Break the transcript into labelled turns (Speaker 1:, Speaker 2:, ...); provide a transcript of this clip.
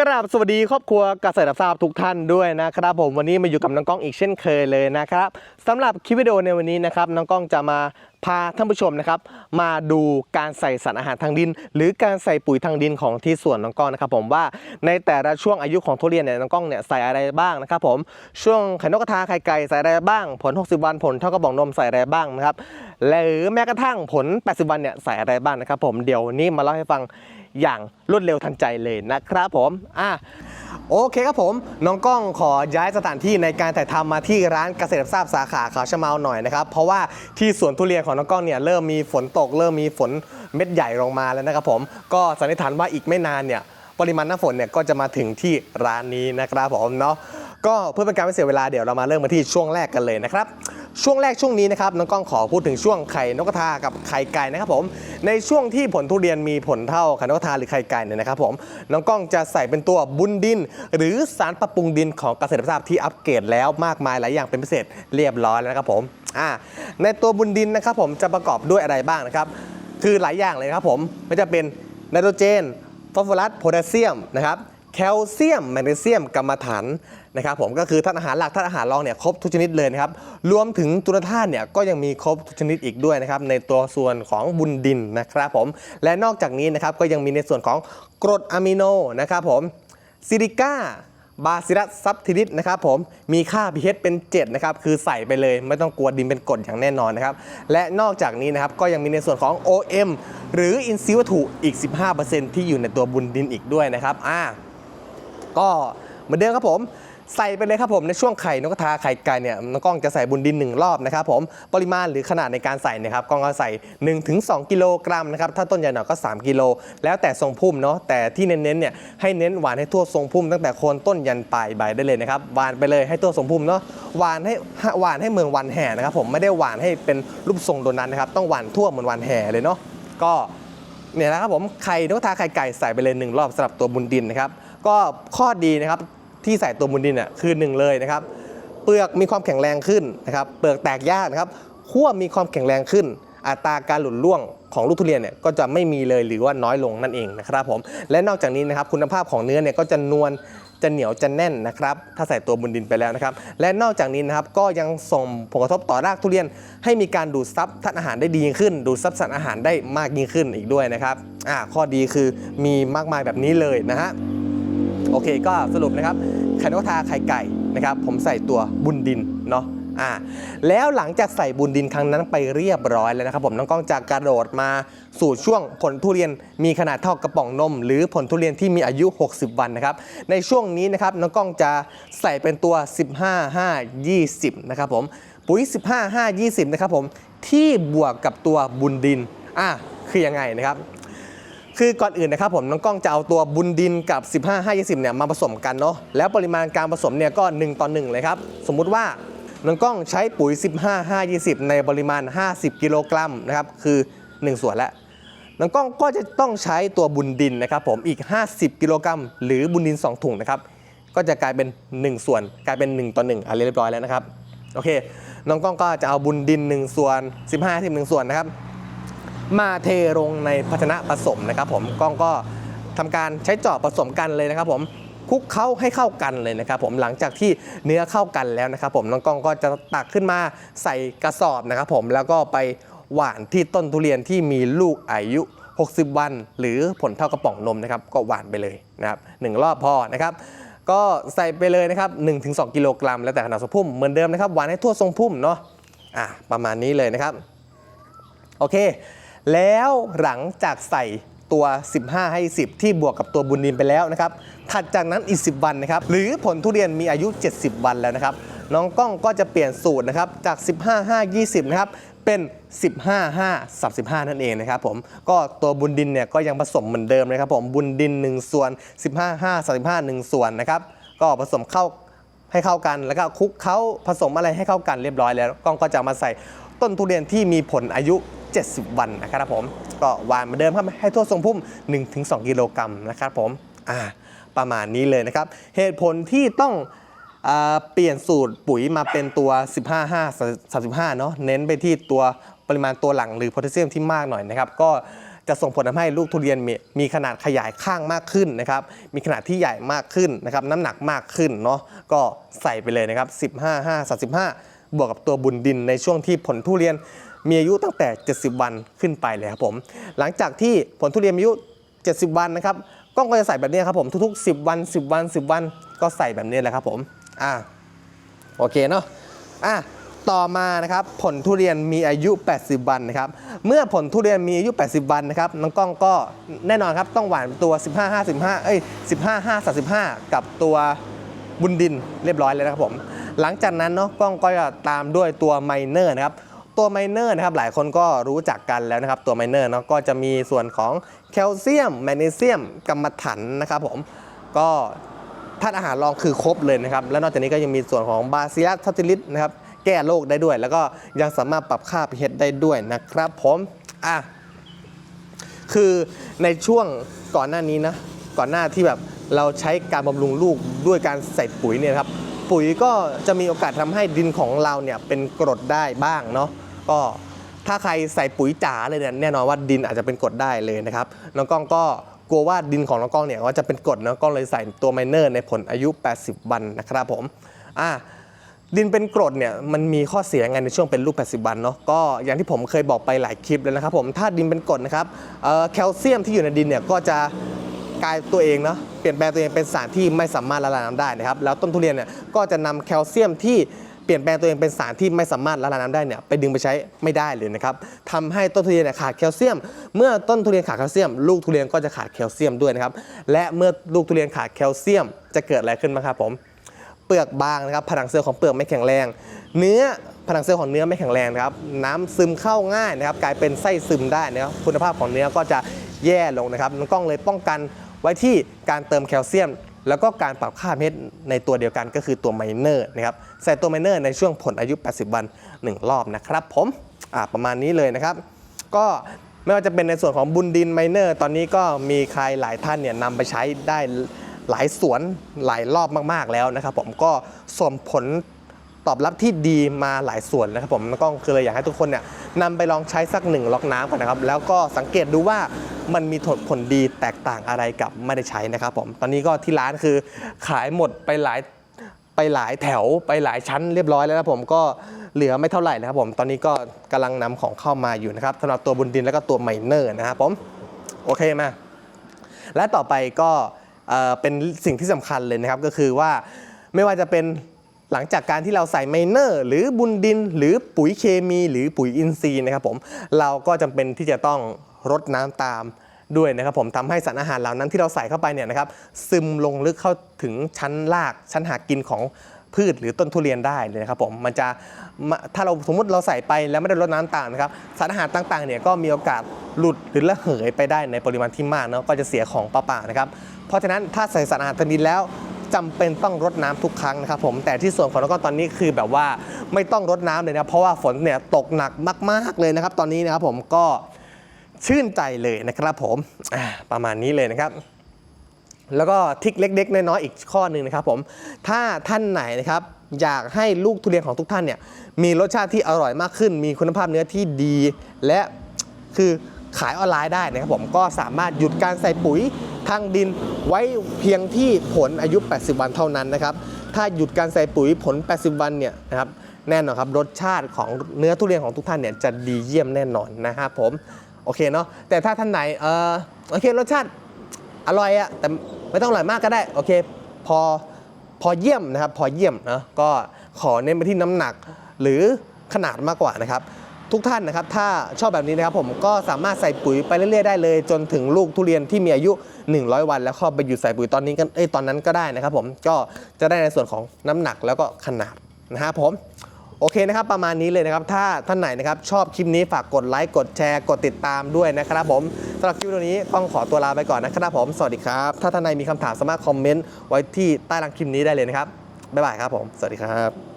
Speaker 1: กราบสวัสดีครอบครัวเกษตรทราบทุกท่านด้วยนะครับ ผมวันนี้มาอยู่กับน้องก้องอีกเช่นเคยเลยนะครับสำหรับคลิปวิดีโอในวันนี้นะครับน้องก้องจะมาพาท่านผู้ชมนะครับ มาดูการใส่สารอาหารทางดิน หรือการใส่ปุ๋ยทางดินของที่สวนน้องก้องนะครับ ผมว่าในแต่ละช่วงอายุของทุเรียนเนี่ยน้องก้องเนี่ยใส่อะไรบ้างนะครับ ผมช่วงไข่นกกระทาไข่ไก่ใส่อะไรบ้าง ผล 60 วันผลเท่ากระบอกนมใส่อะไรบ้างนะครับหรือแม้กระทั่งผล 80 วันเนี่ยใส่อะไรบ้างนะครับผมเดี๋ยววันนี้มาเล่าให้ฟังอย่างรวดเร็วทันใจเลยนะครับผมอะโอเคครับผม น้องก้องขอย้ายสถานที่ในการถ่ายทำมาที่ร้านเกษตรทราบสาขาเขาชะเมาหน่อยนะครับ เพราะว่าที่สวนทุเรียนของน้องก้องเนี่ยเริ่มมีฝนตก เริ่มมีฝนเม็ดใหญ่ลงมาแล้วนะครับผมก็สันนิษฐานว่าอีกไม่นานเนี่ยปริมาณน้ำฝนเนี่ยก็จะมาถึงที่ร้านนี้นะครับผมเนาะก็เพื่อเป็นการไม่เสียเวลาเดี๋ยวเรามาเริ่มมาที่ช่วงแรกกันเลยนะครับ ช่วงแรกช่วงนี้นะครับน้องก้องขอพูดถึงช่วงไข่นกกระทากับไข่ไก่นะครับผมในช่วงที่ผลทุเรียนมีผลเท่าไข่นกกระทาหรือไข่ไก่เนี่ยนะครับผมน้องก้องจะใส่เป็นตัวบุญดิน หรือสารปรับปรุงดินของเกษตรทราบที่อัปเกรดแล้วมากมายหลายอย่างเป็นพิเศษเรียบร้อยแล้วนะครับผมในตัวบุญดินนะครับผมจะประกอบด้วยอะไรบ้างนะครับคือหลายอย่างเลยครับผมไม่จะเป็นไนโตรเจนฟอสฟอรัสโพแทสเซียมนะครับ แคลเซียมแมกนีเซียมกรรมฐานนะครับผมก็คือธาตุอาหารหลักธาตุอาหารรองเนี่ยครบทุกชนิดเลยนะครับรวมถึงตุลธาตุเนี่ยก็ยังมีครบทุกชนิดอีกด้วยนะครับในตัวส่วนของบุญดินนะครับผมและนอกจากนี้นะครับก็ยังมีในส่วนของกรดอะมิโนนะครับผมซิลิก้าบาซิลัสซับทิลิสนะครับผมมีค่า pH เป็น 7 นะครับ คือใส่ไปเลยไม่ต้องกลัวดินเป็นกรดอย่างแน่นอนนะครับ และนอกจากนี้นะครับ ก็ยังมีในส่วนของ OM หรืออินทรีย์วัตถุอีก 15%ที่อยู่ในตัวบุญดินอีกด้วยนะครับอ่า ก็เหมือนเดิมครับผมใส่ไปเลยครับผมในช่วงไข่นกกระทาไข่ไก่เนี่ยน้องกล้องจะใส่บุญดิน 1 รอบนะครับผมปริมาณหรือขนาดในการใส่นะครับกล้องก็ใส่ 1-2 กิโลกรัมนะครับถ้าต้นใหญ่หน่อยก็ 3 กิโล แล้วแต่ทรงพุ่มเนาะแต่ที่เน้นๆเนี่ยให้เน้นหวานให้ทั่วทรงพุ่มตั้งแต่โคนต้นยันปลายใบได้เลยนะครับหวานไปเลยให้ทั่วทรงพุ่มเนาะหวานให้หวานให้เมืองวันแห่นะครับผมไม่ได้หวานให้เป็นรูปทรงโดนัทนะครับต้องหวานทั่วเหมือนวันแห่เลยเนาะก็เนี่ยนะครับผมไข่นกกระทาไข่ไก่ใส่ไปเลยหนึ่งรอบสำหรับตัวบุญดินนะครับ ก็ข้อดีนะครับที่ใส่ตัวบุญดินเนี่ยคือหนึ่งเลยนะครับ เปลือกมีความแข็งแรงขึ้นนะครับ เปลือกแตกยากนะครับขั้วมีความแข็งแรงขึ้น อัตราการหลุดร่วงของลูกทุเรียนเนี่ยก็จะไม่มีเลยหรือว่าน้อยลงนั่นเองนะครับผม และนอกจากนี้นะครับคุณภาพของเนื้อเนี่ยก็จะนวลจะเหนียวจะแน่นนะครับ ถ้าใส่ตัวบุญดินไปแล้วนะครับ และนอกจากนี้นะครับก็ยังส่งผลกระทบต่อรากทุเรียน ให้มีการดูดซับธาตุอาหารได้ดียิ่งขึ้น ดูดซับสารอาหารได้มากยิ่งขึ้นอีกด้วยนะครับอ่าข้อดีคือมีมากมายแบบนี้เลยนะฮะ โอเคก็สรุปนะครับไข่นกทาไข่ไก่นะครับผมใส่ตัวบุญดินเนาะอ่าแล้วหลังจากใส่บุญดินครั้งนั้นไปเรียบร้อยแล้วนะครับผมน้องก้องจะกระโดดมาสู่ช่วงผลทุเรียนมีขนาดเท่ากระป๋องนม หรือผลทุเรียนที่มีอายุ 60 วันนะครับในช่วงนี้นะครับน้องก้องจะใส่เป็นตัว 15 5 20นะครับผมปุ๋ย 15 5 20นะครับผมที่บวกกับตัวบุญดินอะคือยังไงนะครับ คือก่อนอื่นนะครับผมน้องกล้องจะเอาตัวบุญดินกับ 15 5 20เนี่ยมาผสมกันเนาะแล้วปริมาณการผสมเนี่ยก็ 1 ต่อ 1 เลยครับ สมมุติว่าน้องกล้องใช้ปุ๋ย 15 5 20 ในปริมาณ 50 กิโลกรัมนะครับคือ 1 ส่วนแล้วน้องกล้องก็จะต้องใช้ตัวบุญดินนะครับผมอีก 50 กิโลกรัมหรือบุญดิน 2 ถุงนะครับก็จะกลายเป็น 1 ส่วน กลายเป็น 1 ต่อ1อะไรเรียบร้อยแล้วนะครับโอเคน้องกล้องก็จะเอาบุญดิน 1 ส่วน 15 10 1ส่วนนะครับ มาเทลงในภาชนะผสมนะครับผมกล้องก็ทำการใช้จอบผสมกันเลยนะครับผมคลุกเข้าให้เข้ากันเลยนะครับผมหลังจากที่เนื้อเข้ากันแล้วนะครับผมน้องกล้องก็จะตักขึ้นมาใส่กระสอบนะครับผมแล้วก็ไปหว่านที่ต้นทุเรียนที่มีลูกอายุ 60 วัน หรือผลเท่ากระป๋องนมนะครับก็หว่านไปเลยนะครับหนึ่งรอบพอนะครับก็ใส่ไปเลยนะครับ 1-2 กิโลกรัมแล้วแต่ขนาดทรงพุ่มเหมือนเดิมนะครับหวานให้ทั่วทรงพุ่มเนาะอะประมาณนี้เลยนะครับโอเค แล้วหลังจากใส่ตัว 15 ให้ 10 ที่บวกกับตัวบุญดินไปแล้วนะครับ ถัดจากนั้นอีก 10 วันนะครับ หรือผลทุเรียนมีอายุ 70 วันแล้วนะครับ น้องกล้องก็จะเปลี่ยนสูตรนะครับ จาก 15 5 20 นะครับ เป็น 15 5 35 นั่นเองนะครับผม ก็ตัวบุญดินเนี่ยก็ยังผสมเหมือนเดิมนะครับผม บุญดิน 1 ส่วน 15 5 35 1 ส่วนนะครับ ก็ผสมเข้าให้เข้ากัน แล้วก็คลุกเขาผสมอะไรให้เข้ากันเรียบร้อยแล้วกล้องก็จะมาใส่ต้นทุเรียนที่มีผลอายุ 70 วันนะครับผมก็หวานเหมือนเดิมครับให้ทั่วทรงพุ่ม 1-2 กิโลกรัมนะครับผมอ่าประมาณนี้เลยนะครับ เหตุผลที่ต้องเปลี่ยนสูตรปุ๋ยมาเป็นตัว 15 5 35 เนาะเน้นไปที่ตัวปริมาณตัวหลังหรือโพแทสเซียมที่มากหน่อยนะครับ ก็จะส่งผลทำให้ลูกทุเรียนมีมีขนาดขยายข้างมากขึ้นนะครับ มีขนาดที่ใหญ่มากขึ้นนะครับ น้ำหนักมากขึ้นเนาะ ก็ใส่ไปเลยนะครับ 15 5 35 บวกกับตัวบุญดินในช่วงที่ผลทุเรียน มีอายุตั้งแต่ 70 วันขึ้นไปเลยครับผม หลังจากที่ผลทุเรียนมีอายุ 70 วันนะครับกล้องก็จะใส่แบบนี้ครับผมทุกๆ 10 วัน 10 วัน 10 วัน ก็ใส่แบบนี้แหละครับผมอ่าโอเคเนาะอะต่อมานะครับผลทุเรียนมีอายุ 80 วันนะครับเมื่อผลทุเรียนมีอายุ 80 วันนะครับน้องกล้องก็แน่นอนครับต้องหวานตัว 15 55เอ้ย15 5 35 กับตัวบุญดินเรียบร้อยเลยนะครับผม หลังจากนั้นเนาะกล้องก็จะตามด้วยตัวไมเนอร์นะครับ ตัวไมเนอร์นะครับหลายคนก็รู้จักกันแล้วนะครับตัวไมเนอร์เนาะก็จะมีส่วนของแคลเซียมแมกนีเซียมกัมมถันนะครับผมก็ธาตุอาหารรองคือครบเลยนะครับ แล้วนอกจากนี้ก็ยังมีส่วนของบาซิลัสทัติลิสนะครับแก้โรคได้ด้วย แล้วก็ยังสามารถปรับค่า pH ได้ด้วยนะครับผมอะคือในช่วงก่อนหน้านี้นะก่อนหน้าที่แบบเราใช้การบำรุงลูกด้วยการใส่ปุ๋ยเนี่ยครับปุ๋ยก็จะมีโอกาสทำให้ดินของเราเนี่ยเป็นกรดได้บ้างเนาะ ก็ถ้าใครใส่ปุ๋ยจ๋าเลยเนี่ยแน่นอนว่าดินอาจจะเป็นกรดได้เลยนะครับน้องกล้องก็กลัวว่าดินของน้องกล้องเนี่ยว่าจะเป็นกรดน้องกล้องเลยใส่ตัวไมเนอร์ในผลอายุ 80 วันนะครับผมอะดินเป็นกรดเนี่ยมันมีข้อเสียยังไงในช่วงเป็นลูก 80 วันเนาะก็อย่างที่ผมเคยบอกไปหลายคลิปแล้วนะครับผมถ้าดินเป็นกรดนะครับแคลเซียมที่อยู่ในดินเนี่ยก็จะกลายตัวเองเนาะเปลี่ยนแปลงตัวเองเป็นสารที่ไม่สามารถละลายน้ำได้นะครับแล้วต้นทุเรียนเนี่ยก็จะนำแคลเซียมที่ เปลี่ยนแปลงตัวเองเป็นสารที่ไม่สามารถละลายน้ำได้เนี่ยไปดึงไปใช้ไม่ได้เลยนะครับทำให้ต้นทุเรียนขาดแคลเซียม เมื่อต้นทุเรียนขาดแคลเซียม ลูกทุเรียนก็จะขาดแคลเซียมด้วยนะครับและเมื่อลูกทุเรียนขาดแคลเซียม จะเกิดอะไรขึ้นบ้างครับผมเปลือกบางนะครับผนังเซลล์ของเปลือกไม่แข็งแรง เนื้อผนังเซลล์ของเนื้อไม่แข็งแรงครับน้ำซึมเข้าง่ายนะครับกลายเป็นไส้ซึมได้นะครับคุณภาพของเนื้อก็จะแย่ลงนะครับน้องกล้องเลยป้องกันไว้ที่การเติมแคลเซียม แล้วก็การปรับค่าเม็ดในตัวเดียวกันก็คือตัวไมเนอร์นะครับใส่ตัวไมเนอร์ในช่วงผลอายุ 80 วัน 1 รอบนะครับผมประมาณนี้เลยนะครับ ก็ไม่ว่าจะเป็นในส่วนของบุญดินไมเนอร์ตอนนี้ก็มีใครหลายท่านเนี่ยนำไปใช้ได้หลายสวนหลายรอบมาก ๆ แล้วนะครับผมก็ส่งผล ตอบรับที่ดีมาหลายส่วนนะครับผมแล้วก็คือเลยอยากให้ทุกคนเนี่ยนำไปลองใช้สักหนึ่งล็อกน้ำก่อนนะครับ แล้วก็สังเกตดูว่ามันมีผลดีแตกต่างอะไรกับไม่ได้ใช้นะครับผมตอนนี้ก็ที่ร้านคือขายหมดไปหลายไปหลายแถวไปหลายชั้นเรียบร้อยแล้วนะผมก็เหลือไม่เท่าไหร่นะครับผมตอนนี้ก็กำลังนำของเข้ามาอยู่นะครับสำหรับตัวบุญดินแล้วก็ตัวไมเนอร์นะครับผมโอเคมา และต่อไปก็เอ่อเป็นสิ่งที่สำคัญเลยนะครับก็คือว่าไม่ว่าจะเป็น หลังจากการที่เราใส่ไมเนอร์หรือบุญดิน หรือปุ๋ยเคมี หรือปุ๋ยอินทรีย์นะครับผมเราก็จำเป็นที่จะต้องรดน้ำตามด้วยนะครับผมทำให้สารอาหารเหล่านั้นที่เราใส่เข้าไปเนี่ยนะครับซึมลงลึกเข้าถึงชั้นรากชั้นหากินของพืชหรือต้นทุเรียนได้เลยนะครับผมมันจะถ้าเราสมมติเราใส่ไปแล้วไม่ได้รดน้ำตางนะครับสารอาหารต่างๆเนี่ยก็มีโอกาสหลุดหรือระเหยไปได้ในปริมาณที่มากเนาะก็จะเสียของเปล่าๆนะครับเพราะฉะนั้นถ้าใส่สารอาหารทางดินแล้ว จำเป็นต้องรดน้ำทุกครั้งนะครับผมแต่ที่ส่วนของน้องก็ตอนนี้คือแบบว่าไม่ต้องรดน้ำเลยนะเพราะว่าฝนเนี่ยตกหนักมาก ๆเลยนะครับ ตอนนี้นะครับผมก็ชื่นใจเลยนะครับผมประมาณนี้เลยนะครับ แล้วก็ทิกเล็ก ๆ น้อยๆอีกข้อหนึ่งนะครับผมถ้าท่านไหนนะครับอยากให้ลูกทุเรียนของทุกท่านเนี่ยมีรสชาติที่อร่อยมากขึ้น มีคุณภาพเนื้อที่ดี และคือ ขายออนไลน์ได้นะครับผมก็สามารถหยุดการใส่ปุ๋ยทางดินไว้เพียงที่ผลอายุ 80 วันเท่านั้นนะครับถ้าหยุดการใส่ปุ๋ยผล 80 วันเนี่ยนะครับแน่นอนครับรสชาติของเนื้อทุเรียนของทุกท่านเนี่ยจะดีเยี่ยมแน่นอนนะครับผมโอเคเนาะแต่ถ้าท่านไหนเออโอเครสชาติอร่อยอะแต่ไม่ต้องอร่อยมากก็ได้โอเคพอพอเยี่ยมนะครับพอเยี่ยมนะก็ขอเน้นไปที่น้ำหนักหรือขนาดมากกว่านะครับ ทุกท่านนะครับถ้าชอบแบบนี้นะครับผมก็สามารถใส่ปุ๋ยไปเรื่อยๆได้เลย จนถึงลูกทุเรียนที่มีอายุ 100 วัน แล้วเข้าไปหยุดใส่ปุ๋ยตอนนี้กันเอ้ยตอนนั้นก็ได้นะครับผมก็จะได้ในส่วนของน้ำหนักแล้วก็ขนาดนะครับผมโอเคนะครับประมาณนี้เลยนะครับ ถ้าท่านไหนนะครับชอบคลิปนี้ฝากกดไลค์กดแชร์กดติดตามด้วยนะครับผมสำหรับคลิปวิดีโอนี้ต้องขอตัวลาไปก่อนนะครับผมสวัสดีครับ ถ้าท่านใดมีคำถามสามารถคอมเมนต์ไว้ที่ใต้ล่างคลิปนี้ได้เลยนะครับบ๊ายบายครับผมสวัสดีครับ